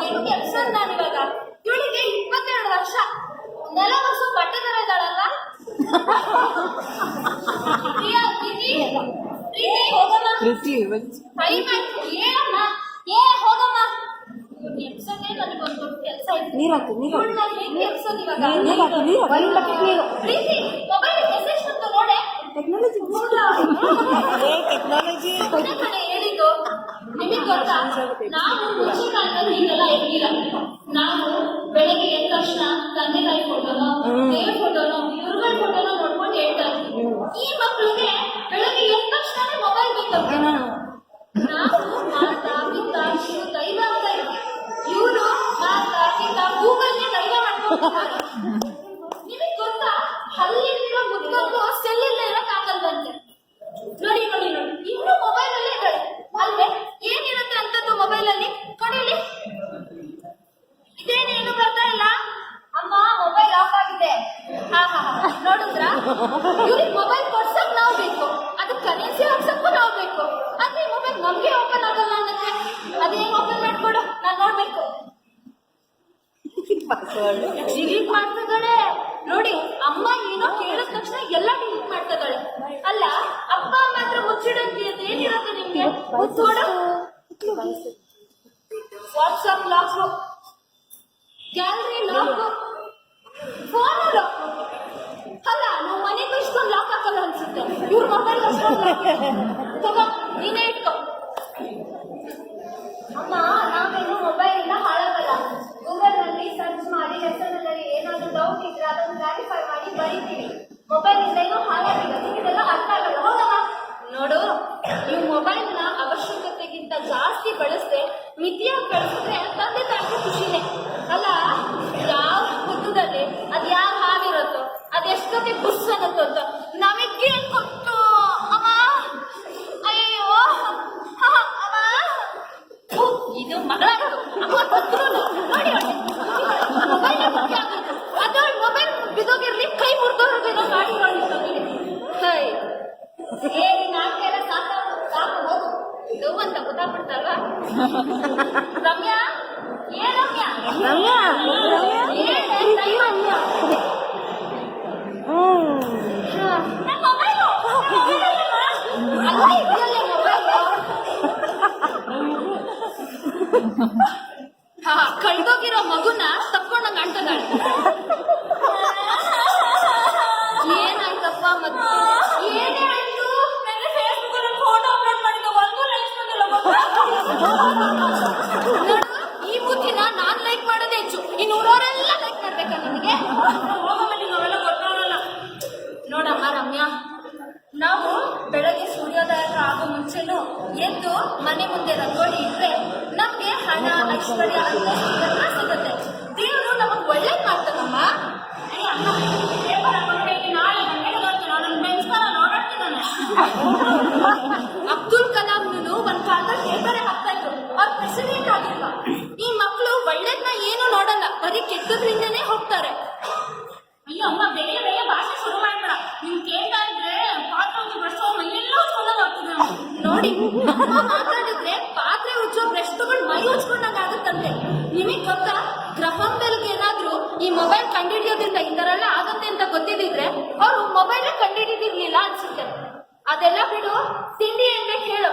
ಹೆಂಗ್ ಕೆಲ್ಸದ್ ನಾನು ಇವಾಗ ಇವಳಿಗೆ ಇಪ್ಪತ್ತೆರಡು ವರ್ಷ. ನೆಲ ವರ್ಷ ಬಟ್ಟೆ ತರ ಇದ್ದಾಳಲ್ಲ ಪ್ರೀತಿ ಏನಮ್ಮ ಏ ಹೋಗಮ್ಮ. ಇವ್ರ್ನ ಎಬ್ಸೋದೇ ನನಗೊಂದು ದೊಡ್ಡ ಕೆಲಸ ಐತಿ ನೀರ್ ಹಾಕು ನೀರ್ ಹಾಕು. ಇವ್ಳನ್ನ ಹೆಂಗ್ ಎಬ್ಸೋದು ಇವಾಗ? ನೀರ್ ಹಾಕು ನೀರ್ ಹಾಕು ಬಕೆಟ್ ನೀರು ಪ್ರೀತಿ ಮೊಬೈಲ್ ಮೆಸೇಜ್ ಬಂತು ನೋಡೆ. ಟೆಕ್ನಾಲಜಿ ಟೆಕ್ನಾಲಜಿ ಅದೇ ಕಣೆ ಹೇಳಿದ್ದು ನಿಮಗೆ ಗೊತ್ತಾ? ನಾವು ಮುಂಚೆ ಕಾಲದಲ್ಲಿ ಹೀಗೆಲ್ಲ ಇರ್ಲಿಲ್ಲ. ನಾವು ಬೆಳಗ್ಗೆ ಎದ್ದ ತಕ್ಷಣ ತಂದೆ ತಾಯಿ ಫೋಟೋನೋ ದೇವ್ರ ಫೋಟೋನೋ ಇವ್ರಗಳ ಫೋಟೋನೋ ನೋಡ್ಕೊಂಡು ಹೇಳ್ತಾ ಇದ್ವಿ. ಈ ಮಕ್ಕಳಿಗೆ ಬೆಳಗ್ಗೆ ಎದ್ದ ತಕ್ಷಣ ಮೊಬೈಲ್ ಬೇಕು ನಾವು ಮಾತ ಪಿತ ದೈವ ಅಂತ ಇದ್ವಿ. ಇವರು ಮಾತ ಪಿತ ಗೂಗಲ್ಗೆ ದೈವ ಮಾಡ್ಕೊಂಡಿದ್ದಾರೆ ನಿಮಗೆ ಗೊತ್ತಾ ಹಲ್ಲಿರೋ ಮುದ್ದೊಂದು ಸೆಲ್ಲಿಂದ ಇರಕ್ ಆಗಲ್ವಂತೆ ನೋಡಿ ನೋಡಿ ನೋಡಿ ಇನ್ನು ಮೊಬೈಲ್ ಅಲ್ಲೇ ಇದ್ದಾಳೆ ಅಲ್ವೇ ಏನಿರುತ್ತೆ ಅಂತದ್ದು ಮೊಬೈಲ್ ಅಲ್ಲಿ ಕೊಡಿಲಿ ಇದೇನೇನು ಬರ್ತಾ ಇಲ್ಲ ಅಮ್ಮ ಮೊಬೈಲ್ ಆಫ್ ಆಗಿದೆ ಹಾ ಹಾ ಹಾ ನೋಡಿದ್ರ ಇವ್ರಿಗೆ ಮೊಬೈಲ್ ಕೊಡ್ಸಕ್ ನಾವು ಬೇಕು ಅದಕ್ಕೆ ಕರೆನ್ಸಿ ಹಾಕ್ಸಕ್ಕೂ ನಾವು ಬೇಕು ಆದ್ರೆ ಮೊಬೈಲ್ ನಮ್ಗೆ ಓಪನ್ ಆಗಲ್ಲ ಅನ್ನಕ್ಕೆ ಅದೇನ್ ಓಪನ್ ಮಾಡ್ಕೊಡು ನಾನ್ ನೋಡ್ಬೇಕು ಪಾಸ್ವರ್ಡ್ ಡಿಲೀಟ್ ಮಾಡ್ತಿದ್ದಾಳೆ. ನೋಡಿ, ಅಮ್ಮ ಏನೋ ಕೇಳಿದ ತಕ್ಷಣ ಎಲ್ಲ ಡಿಲೀಟ್ ಮಾಡ್ತಿದ್ದಾಳೆ. ಅಲ್ಲ, ಅಪ್ಪ ಮಾತ್ರ ಮುಚ್ಚಿಡಂತಿ ಏನಿರುತ್ತೆ ನಿಮ್ಗೆ? WhatsApp lock gallery lock phone lock ಅಲ್ಲ, ನಾವು ಮನೆಗೆ ಇಷ್ಟೊಂದು ಲಾಕ್ ಹಾಕಲ್ಲ ಅನ್ಸುತ್ತೆ. ಇವ್ರ ಮೊಬೈಲ್ ಅಷ್ಟೊಂದು ತಗೋ, ನೀನೇ ಇಟ್ಕೋ ಅಮ್ಮ ನಾವೇನು ಮೊಬೈಲ್ ಇಂದ ಹಾಳಾಗಲ್ಲ ಗೂಗಲ್ನಲ್ಲಿ ಸರ್ಚ್ ಮಾಡಿ ಲೆಸನ್ ಅಲ್ಲಿ ಏನಾದ್ರು ಡೌಟ್ ಇದ್ರೆ ಅದನ್ನು ಕ್ಲಾರಿಫೈ ಮಾಡಿ ಬರೀತೀವಿ ಮೊಬೈಲ್ ಇಂದ ಏನು ಹಾಳಾಗಿಲ್ಲ ನಿಮಗೆಲ್ಲ ಅರ್ಥ ಆಗಲ್ಲ ಹೌದಮ್ಮ ನೋಡು ನೀವು ಮೊಬೈಲ್ನ ಅವಶ್ಯಕತೆಗಿಂತ ಜಾಸ್ತಿ ಬಳಸದೆ ಮಿತಿಯಾಗಿ ಬಳಸಿದ್ರೆ ತಂದೆ ತಾಯಿಗೆ ಖುಷಿನೇ. ಅಲ್ಲ, ಯಾವ ಹುತ್ತದಲ್ಲಿ ಅದ್ ಯಾರು ಹಾವಿರುತ್ತೋ ಅದೆಷ್ಟೊತ್ತಿಗೆ ಬುಸ್ ಅನ್ನತ್ತೋ ನಮಗೆ ಗೊತ್ತು ಅಮ್ಮ! ಅಯ್ಯೋ ಇದು ಮಗಳಾಗಿತ್ತು ಅಮ್ಮ ಗೊತ್ತಿರೋನು ನೋಡಿ ಮೊಬೈಲ್ ಮುಖ್ಯ ಆಗಿತ್ತು ಅದು ಮೊಬೈಲ್ ಬಿದ್ದೋಗಿರ್ಲಿ ಕೈ ಮುರಿದೋರ್ಗೇನೋ ಮಾಡಿ ಹೈ ಏ ನಾಟಕ ಎಲ್ಲ ಸಾಕು ಸಾಕು ಹೋಗು ಇದು ಅಂತ ಗೊತ್ತಾಗ್ಬಿಡ್ತಲ್ವಾ ರಮ್ಯಾ ಏ ರಮ್ಯಾ ರಮ್ಯಾ ರಮ್ಯಾ ಏನ್ ಟೈಮ್ ರಮ್ಯಾ ಹ್ಮ್ ನನ್ನ ಮೊಬೈಲು ಅಲ್ಲ ಇದೆಯಲ್ಲ ಮೊಬೈಲು ಹಾ ಕಳ್ದೋಗಿರೋ ಮಗುನ ತಕ್ಕೊಂಡಂಗ ಅಂಟದಾಳೆ ಏನಾಯ್ತಪ್ಪ ಮತ್ತೆ? ಏನೇ ಆಯ್ತು? ನನ್ನ ಫೇಸ್ಬುಕ್ ಅಲ್ಲಿ ಫೋಟೋ ಅಪ್ಲೋಡ್ ಮಾಡಿದ ಒಂದು ಲೈಕ್ಸ್ ಬಂದಿಲ್ಲ ನೋಡು ಈ ಬುದ್ಧಿನ ನಾನ್ ಲೈಕ್ ಮಾಡೋದೇ ಹೆಚ್ಚು. ಇನ್ನು ಉಳೋರೆಲ್ಲ ಲೈಕ್ ಮಾಡ್ಬೇಕಾ ನನಗೆ? ಗೊತ್ತಾಗಲ್ಲ. ನೋಡಮ್ಮ ರಮ್ಯಾ ನಾವು ಬೆಳಗ್ಗೆ ಮುಂಚೆನೂ ಎದ್ದು ಮನೆ ಮುಂದೆ ರಂಗೋಲಿ ಇದ್ರೆ ನಮ್ಗೆ ಹಣ, ಐಶ್ವರ್ಯ ಸಿಗುತ್ತೆ. ದೇವರು ನಮಗ್ ಒಳ್ಳೆ ಮಾಡ್ತಾನಮ್ಮ. ಅಬ್ದುಲ್ ಕಲಾಂ ಒಂದ್ ಕಾಲದಲ್ಲಿ ಪೇಪರೇ ಹಾಕ್ತಾ ಇದ್ರು. ಅವ್ರು ಪ್ರೆಸಿಡೆಂಟ್ ಆಗಿಲ್ಲ ಈ ಮಕ್ಕಳು ಒಳ್ಳೆದ್ನ ಏನು ನೋಡಲ್ಲ, ಬರೀ ಕೆಟ್ಟದ್ರಿಂದನೇ ಹೋಗ್ತಾರೆ. ಅಯ್ಯೋ, ಅಮ್ಮ ಬೇಗ ಬೇಗ ಭಾಷೆ ಶುರು ಮಾಡ್ಬೇಡ ನಿಮ್ ಕೇಳ್ತಾ ಇದ್ರೆ ಪಾತ್ರೆ ಉಜ್ಜಿ ಬ್ರಷ್ ಮೈಯೆಲ್ಲ ಉಜ್ಕೊಂಡಂಗ್ ಆಗ್ತದೆ ನೋಡಿ ಅಮ್ಮ ಮಾತಾಡಿದ್ರೆ ಪಾತ್ರೆ ಉಜ್ಜೋ ಬ್ರಷ್ ತಗೊಂಡು ಮೈ ಉಜ್ಕೊಂಡಂಗ ಆಗುತ್ತಂತೆ. ನಿಮಗ್ ಗೊತ್ತಾ? ಗ್ರಹಂ ಬೆಲ್ಗೆ ಏನಾದ್ರೂ ಈ ಮೊಬೈಲ್ ಕಂಡಿಡಿಯೋದ್ರಿಂದ ಈ ತರ ಎಲ್ಲ ಆಗುತ್ತೆ ಅಂತ ಗೊತ್ತಿದ್ರೆ ಅವ್ರು ಮೊಬೈಲ್ ಕಂಡಿಡಿದಿರ್ಲಿಲ್ಲ ಅನ್ಸುತ್ತೆ. ಅದೆಲ್ಲ ಬಿಡು ತಿಂಡಿ ಏನ್ ಬೇಕು ಹೇಳು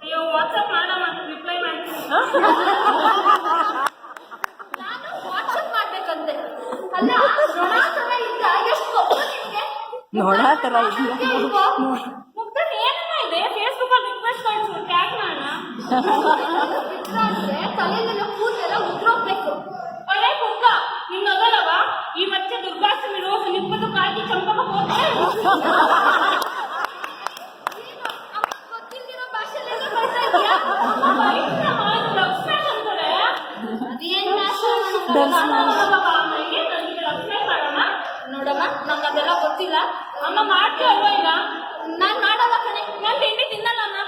ಅಯ್ಯೋ ವಾಟ್ಸಪ್ ಮಾಡಮ್ಮ ರಿಪ್ಲೈ ಮಾಡ್ತೀನಿ. ನಾನು ವಾಟ್ಸಪ್ ಮಾಡ್ಬೇಕಂತೆ. ಅಲ್ಲ ನೋಡ ತರ ಇದ್ದ ಎಷ್ಟು ನೋಡ ತರ ಇದ್ಯಾ? ಮುಗ್ಧನ್ ಏನಮ್ಮ ಇದೆ ಫೇಸ್ಬುಕ್ ಅಲ್ಲಿ ರಿಕ್ವೆಸ್ಟ್ ಕಳಿಸು ಟ್ಯಾಗ್ ಮಾಡೋಣ ಅಂದ್ರೆ ತಲೆಯಲ್ಲೆಲ್ಲ ಕೂದಲೆಲ್ಲ ಉದ್ರೋಗ್ಬೇಕು. ಒಳ್ಳೆ ಕುಕ್ಕ ನಿನ್ನ ಅದಲ್ಲವ ಈ ಮತ್ತೆ ದುರ್ಗಾಷ್ಟಮಿ ರೋಗ ನಿಪ್ಪದು ಕಾಕಿ ಚಂಪಕ ಇದೆಯಾ ನೋಡಮ್ಮ ನಂಗೆ ಗೊತ್ತಿಲ್ಲ. ಅಮ್ಮ ಮಾಡ್ತೀವಲ್ವ ಈಗ ನಾನ್ ಮಾಡಲ್ಲ ಕಣೆ. ನಾನ್ ತಿಂಡಿ ತಿನ್ನಲ್ಲ ಅಮ್ಮ.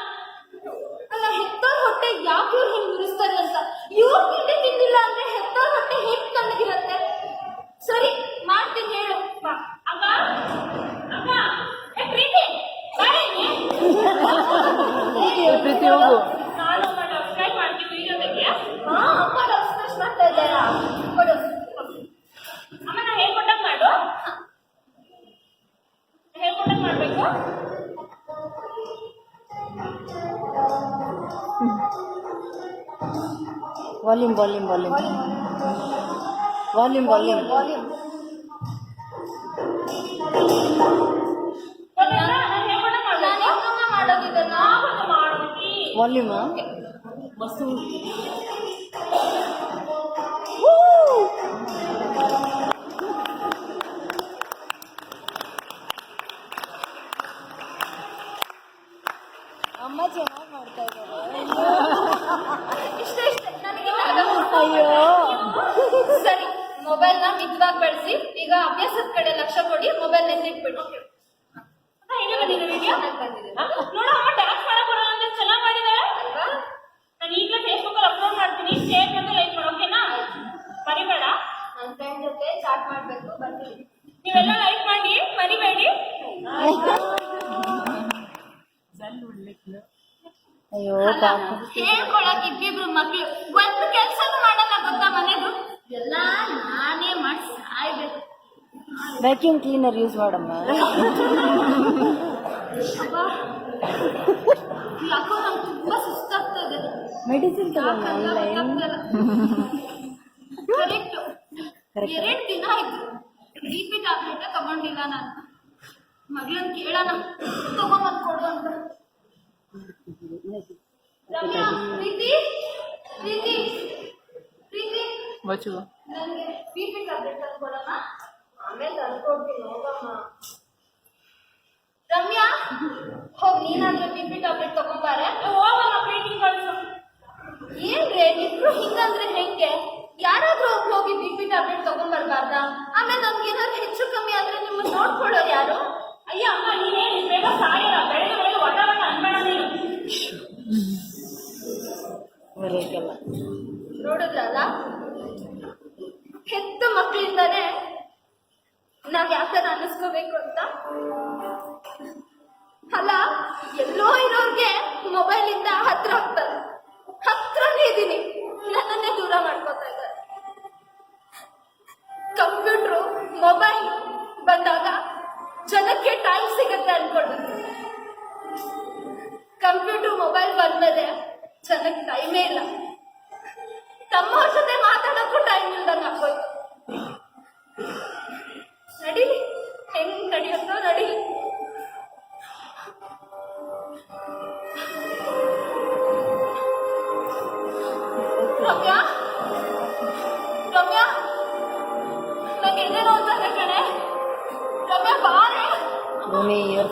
ಹೆತ್ತೋರ್ ಹೊಟ್ಟೆ ಯಾಕೆ ಇವ್ರು ಹಿಂಗ್ ಉರಿಸ್ತಾರೆ ಅಂತ ಇವ್ರು ತಿಂಡಿ ತಿಂದಿಲ್ಲ ಅಂದ್ರೆ ಹೆತ್ತೋರ್ ಹೊಟ್ಟೆ ಹೇಗ್ ತಣ್ಣಗಿರತ್ತೆ ಸರಿ, ಮಾಡ್ತೀನಿ ಹೇಳು ಬಾ. ಅಕ್ಕ ಅಕ್ಕ ಏ ಪ್ರೀತಿ ಬಾರೆ ಇಲ್ಲಿ. ಪ್ರೀತಿ ಹೋಗು volume volume volume volume volume volume bus ಮೊಬೈಲ್ನ ಮಿತವಾಗಿ ಬಳಸಿ ಈಗ ಅಭ್ಯಾಸದ ಕಡೆ ಲಕ್ಷ ಕೊಡಿ ಮೊಬೈಲ್ ನೆನ್ನಿಟ್ಬಿಡಿ ನೋಡು ಅಮ್ಮ ಡ್ಯಾನ್ಸ್ ಮಾಡಕ್ ಬರಲ್ಲ ಅಂದ್ರೆ ಚೆನ್ನಾಗ್ ಮಾಡಿದಾಳೆ ನಾನು ಈಗಲೇ ಫೇಸ್ಬುಕ್ ಅಲ್ಲಿ ಅಪ್ಲೋಡ್ ಮಾಡ್ತೀನಿ. ಶೇರ್ ಲೈಕ್ ಮಾಡು ಓಕೆನಾ ಮರಿಬೇಡ. ನನ್ನ ಫ್ರೆಂಡ್ ಜೊತೆ ಚಾಟ್ ಮಾಡ್ಬೇಕು ಬರ್ತೀನಿ. ನೀವೆಲ್ಲ ಲೈಕ್ ಮಾಡಿ ಮರಿಬೇಡಿ. ಅಯ್ಯೋ ಹೇಳ್ಕೊಳಕ್ ಇಬ್ಬಿಬ್ರು ಮಕ್ಳು ಒಂದು ಕೆಲ್ಸನೂ ಮಾಡಲ್ಲ ಗೊತ್ತಾ ಮನೆದು ಎಲ್ಲ ನಾನೇ ಮಾಡಿ ಸಾಯ್ಬೇಕು ವ್ಯಾಕ್ಯೂಮ್ ಕ್ಲೀನರ್ ಯೂಸ್ ಮಾಡಮ್ಮ. ಮೆಡಿಸಿನ್ ತಗೊಂಡ ಕರೆಕ್ಟ್ ದಿನ ಆಯ್ತು. ಬಿ ಪಿ ಟ್ಯಾಬ್ಲೆಟ್ ತಗೊಂಡಿಲ್ಲ ನಾನು. ಮಗಳನ್ ಕೇಳೋಣ. ತಗೊಂಬಂದ್ ಕೊಡು ಅಂತ. ರಮ್ಯಾ ಪ್ರೀತಿ? ಪ್ರೀತಿ? ಪ್ರೀತಿ? ನನಗೆ ಬಿ ಪಿ ಟ್ಯಾಬ್ಲೆಟ್ ತಂದ್ಕೊಡಮ್ಮ ಆಮೇಲೆ ತಂದ್ಕೊಡ್ತೀನಿ ಹೋಗಮ್ಮ ರಮ್ಯಾ ಹೋಗಿ ನೀನಾದ್ರೂ ಬಿ ಪಿ ಟ್ಯಾಬ್ಲೆಟ್ ತಗೊಂಬಾರೆ ಹೋಗಲ್ಲ ಪ್ರೀತಿ ಕಳಿಸು. ಏನ್ರೆ ಇಬ್ರು ಹಿಂಗಂದ್ರೆ ಹೆಂಗೆ? ಯಾರಾದ್ರೂ ಒಬ್ರು ಹೋಗಿ ಬಿ ಪಿ ಟ್ಯಾಬ್ಲೆಟ್ ತಗೊಂಡ್ಬರ್ಬಾರ್ದ ಆಮೇಲೆ ನಮ್ಗೆ ಏನಾದ್ರು ಹೆಚ್ಚು ಕಮ್ಮಿ ಆದ್ರೆ ನಿಮ್ಮ ನೋಡ್ಕೊಳ್ಳೋರು ಯಾರು? ಅಯ್ಯ ಅಮ್ಮ ನೀನೇನು ಬೇಗ ಸಾಯಲ್ಲ. ಅನ್ಬೇಡ ನೀನು ನೋಡಿದ್ರಲ್ಲ? ಹೆತ್ತ ಮಕ್ಕಳಿಂದಾನೆ ನಾವ್ ಯಾಕರ ಅನ್ನಿಸ್ಕೋಬೇಕು ಅಂತ? ಅಲ್ಲ, ಎಲ್ಲೋ ಇರೋರ್ಗೆ ಮೊಬೈಲ್ ಇಂದ ಹತ್ರ ಆಗ್ತಾರೆ ಹತ್ರನೇ ಇದ್ದೀನಿ. ನನ್ನನ್ನೇ ದೂರ ಮಾಡ್ಕೋತಾ ಇದ್ದಾರೆ. ಕಂಪ್ಯೂಟ್ರು, ಮೊಬೈಲ್ ಬಂದಾಗ ಜನಕ್ಕೆ ಟೈಮ್ ಸಿಗುತ್ತೆ ಅನ್ಕೊಂಡಿದ್ದೀನಿ. ಕಂಪ್ಯೂಟರ್, ಮೊಬೈಲ್ ಬಂದ್ಮೇಲೆ ಜನಕ್ಕೆ ಟೈಮೇ ಇಲ್ಲ.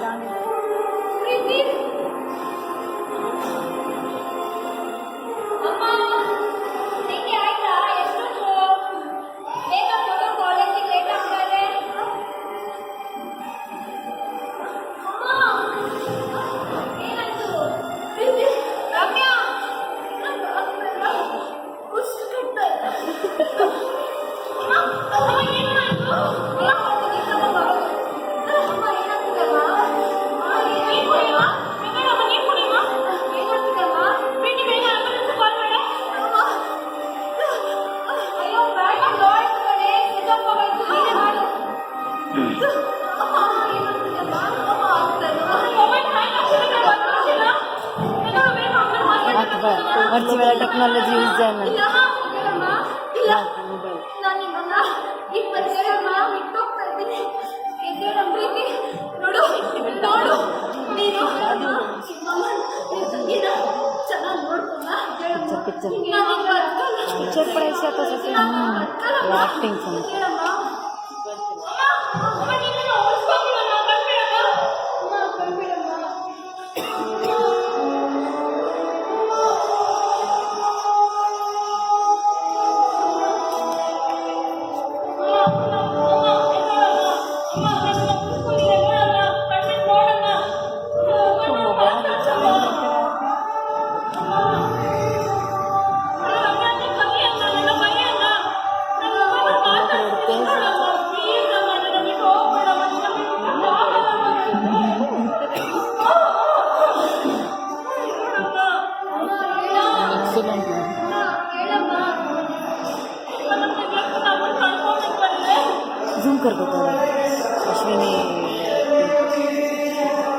压力 virtual technology is done. Picture price ya tuh sih, acting sih.